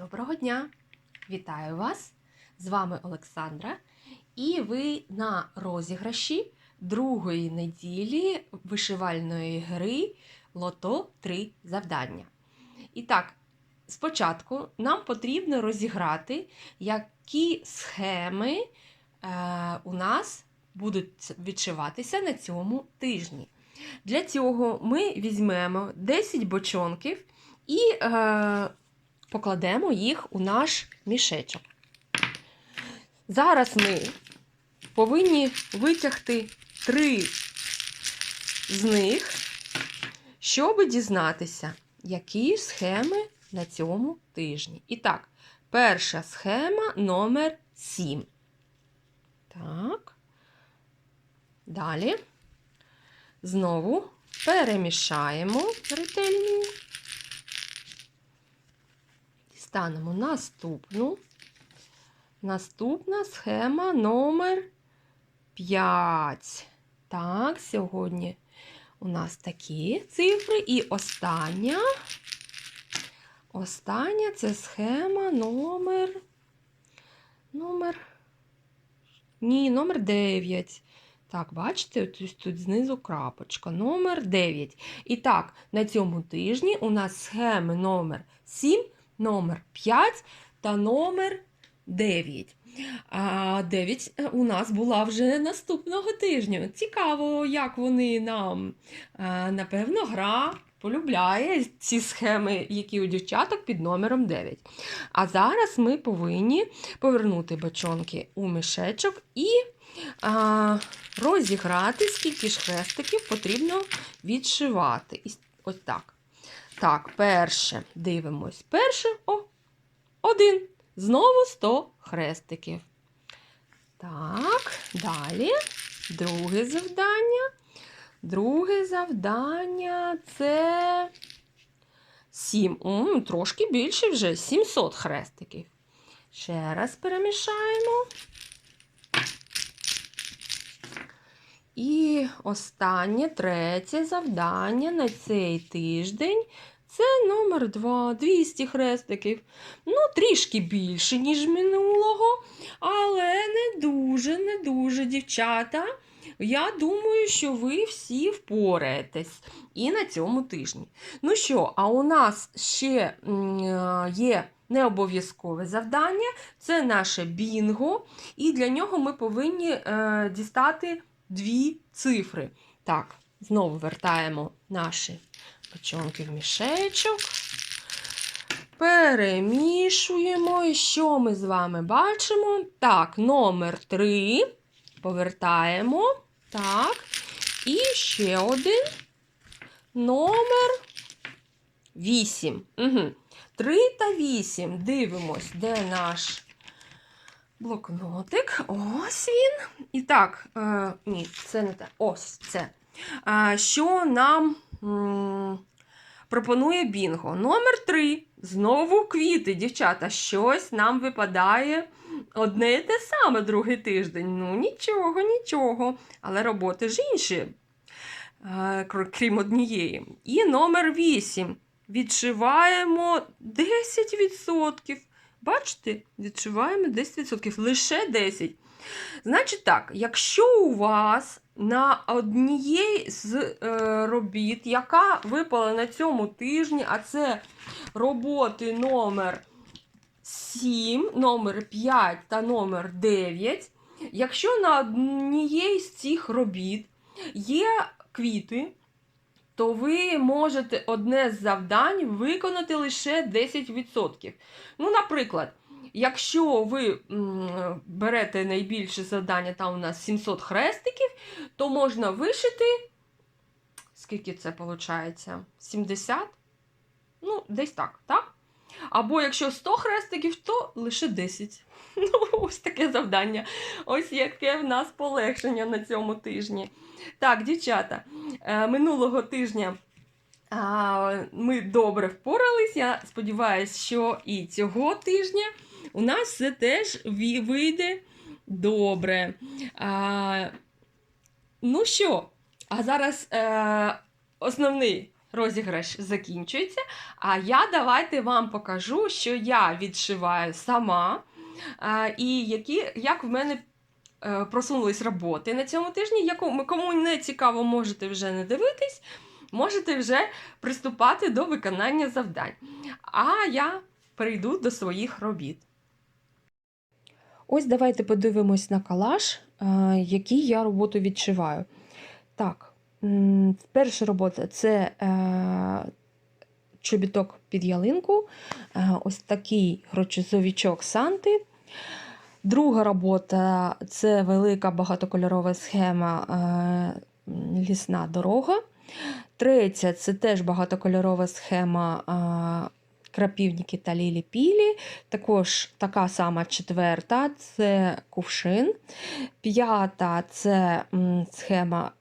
Доброго дня! Вітаю вас! З вами Олександра. І ви на розіграші другої неділі вишивальної гри Лото 3 завдання. І так, спочатку нам потрібно розіграти, які схеми е, у нас будуть відшиватися на цьому тижні. Для цього ми візьмемо 10 бочонків і е, покладемо їх у наш мішечок. Зараз ми повинні витягти три з них, щоб дізнатися, які схеми на цьому тижні. І так, перша схема номер 7. Так. Далі. Знову перемішаємо ретельно. Станемо наступну. Наступна схема номер 5. Так, сьогодні у нас такі цифри. І остання. Остання це схема номер. Номер. Ні, номер 9. Так, бачите, тут знизу крапочка. Номер 9. І так, на цьому тижні у нас схеми номер 7, номер 5 та номер 9. А 9 у нас була вже наступного тижня. Цікаво, як вони нам. А, Напевно, гра полюбляє ці схеми, які у дівчаток під номером 9. А зараз ми повинні повернути бочонки у мішечок і а, розіграти, скільки ж хрестиків потрібно відшивати. Ось так. Так, перше дивимось. Перше о, один. Знову 100 хрестиків. Так, далі. Друге завдання. Друге завдання це 7. М, трошки більше вже 700 хрестиків. Ще раз перемішаємо. І останнє третє завдання на цей тиждень це номер 2, 200 хрестиків. Ну, трішки більше, ніж минулого, але не дуже, не дуже, дівчата. Я думаю, що ви всі впораєтесь і на цьому тижні. Ну що, а у нас ще е, є необов'язкове завдання це наше бінго, і для нього ми повинні е, дістати дві цифри. Так, знову вертаємо наші бочонки в мішечок. Перемішуємо. І що ми з вами бачимо? Так, номер 3. Повертаємо. Так. І ще один. Номер 8. Угу. 3 та 8. Дивимось, де наш блокнотик. Ось він. І так, е, ні, це не те. Ось це. Е, що нам пропонує Бінго? Номер 3. Знову квіти, дівчата. Щось нам випадає одне і те саме другий тиждень. Ну, нічого, нічого. Але роботи ж інші, е, крім однієї. І номер 8. Відшиваємо 10%. Бачите, відшиваємо 10%, лише 10%. Значить так, якщо у вас на однієї з е, робіт, яка випала на цьому тижні, а це роботи номер 7, номер 5 та номер 9, якщо на однієї з цих робіт є квіти, то ви можете одне з завдань виконати лише 10%. Ну, наприклад, якщо ви берете найбільше завдання, там у нас 700 хрестиків, то можна вишити. Скільки це виходить? 70? Ну, десь так, так? Або якщо 100 хрестиків, то лише 10. Ну, ось таке завдання. Ось яке в нас полегшення на цьому тижні. Так, дівчата, е, минулого тижня ми добре впорались. Я сподіваюся, що і цього тижня у нас все теж вийде добре. А, ну що, а зараз е, основний розіграш закінчується. А я давайте вам покажу, що я відшиваю сама, е, і які, як в мене е, просунулись роботи на цьому тижні. Яку- Кому не цікаво, можете вже не дивитись, можете вже приступати до виконання завдань. А я перейду до своїх робіт. Ось давайте подивимось на калаш, е, який я роботу відшиваю. Так, перша робота це е, чобіток під ялинку, е, ось такий грочозовічок Санти. Друга робота це велика багатокольорова схема лісна дорога. Третя це теж багатокольорова схема крапівники та лілі-пілі. Також така сама четверта це кувшин. П'ята це схема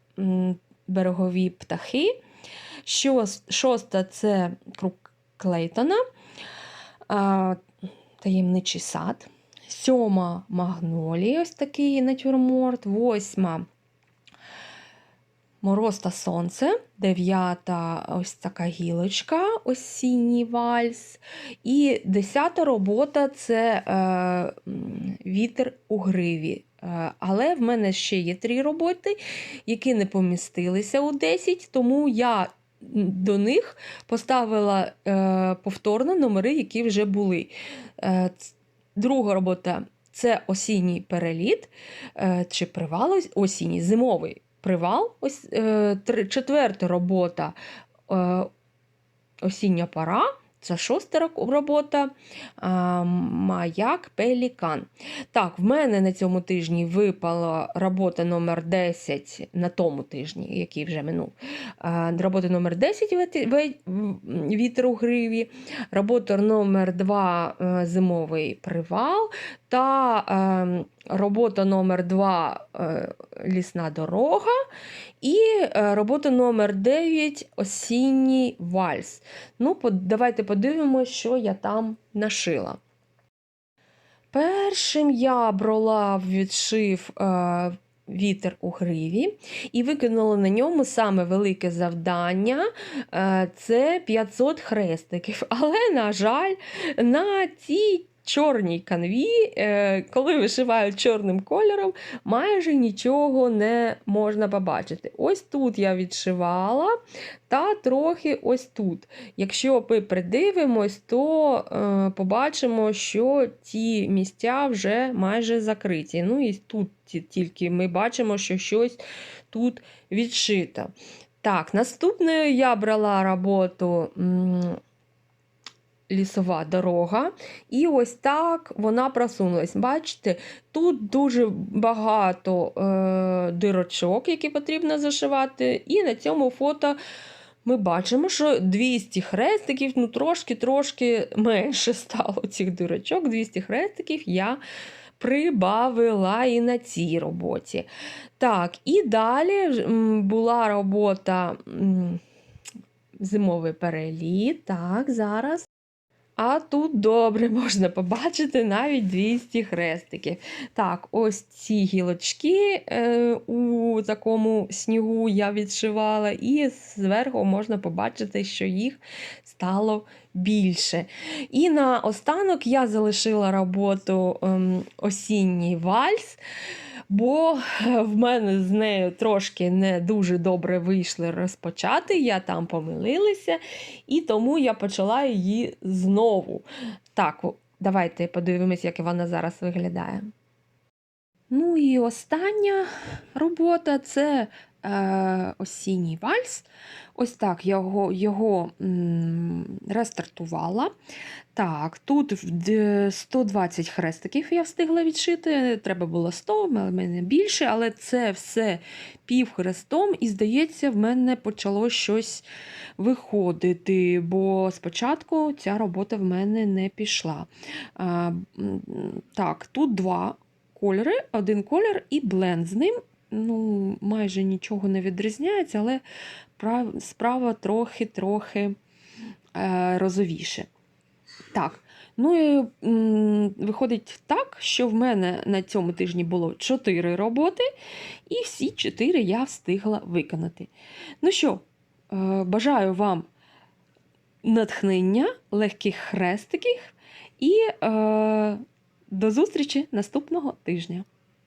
берегові птахи. Шоста це круг Клейтона, таємничий сад. Сьома магнолія, ось такий натюрморт. Восьма Мороз та сонце. Дев'ята ось така гілочка, осінній вальс. І десята робота це е, вітер у гриві. Е, але в мене ще є три роботи, які не помістилися у 10, тому я до них поставила е, повторно номери, які вже були. Е, друга робота це осінній переліт е, чи привал осінній, зимовий привал. Ось, е, четверта робота е, осіння пора. Це шоста робота Маяк Пелікан. Так, в мене на цьому тижні випала робота номер 10 на тому тижні, який вже минув. Робота номер 10 «Вети- ве- в- Вітер у гриві, робота номер 2 е, Зимовий привал та е, робота номер 2 е, Лісна дорога і е, робота номер 9 Осінній вальс. Ну, по- давайте подивимося, що я там нашила. Першим я брала відшив е, вітер у гриві і виконала на ньому саме велике завдання е, це 500 хрестиків. Але, на жаль, на цій чорній канві, е, коли вишивають чорним кольором, майже нічого не можна побачити. Ось тут я відшивала, та трохи ось тут. Якщо ми придивимось, то е, побачимо, що ті місця вже майже закриті. Ну і тут тільки ми бачимо, що щось тут відшито. Так, наступною я брала роботу. Лісова дорога, і ось так вона просунулась. Бачите, тут дуже багато е, дирочок, які потрібно зашивати, і на цьому фото ми бачимо, що 200 хрестиків, ну трошки-трошки менше стало цих дирочок. 200 хрестиків я прибавила і на цій роботі. Так, і далі була робота зимовий переліт. Так, зараз. А тут добре можна побачити навіть 200 хрестиків. Так, ось ці гілочки е, у такому снігу я відшивала, і зверху можна побачити, що їх стало більше. І на останок я залишила роботу ем, осінній вальс. Бо е, в мене з нею трошки не дуже добре вийшли розпочати, я там помилилася, і тому я почала її знову. Так, давайте подивимось, як вона зараз виглядає. Ну і остання робота це е, осінній вальс. Ось так я його, його м, рестартувала. Так, тут 120 хрестиків я встигла відшити. Треба було 100, в мене більше, але це все півхрестом, і здається, в мене почало щось виходити, бо спочатку ця робота в мене не пішла. А, так, тут два кольори, один колір і бленд з ним. Ну, майже нічого не відрізняється, але справа трохи-трохи е, розовіше. Так, ну і виходить так, що в мене на цьому тижні було 4 роботи, і всі 4 я встигла виконати. Ну що, бажаю вам натхнення, легких хрестиків і е, до зустрічі наступного тижня.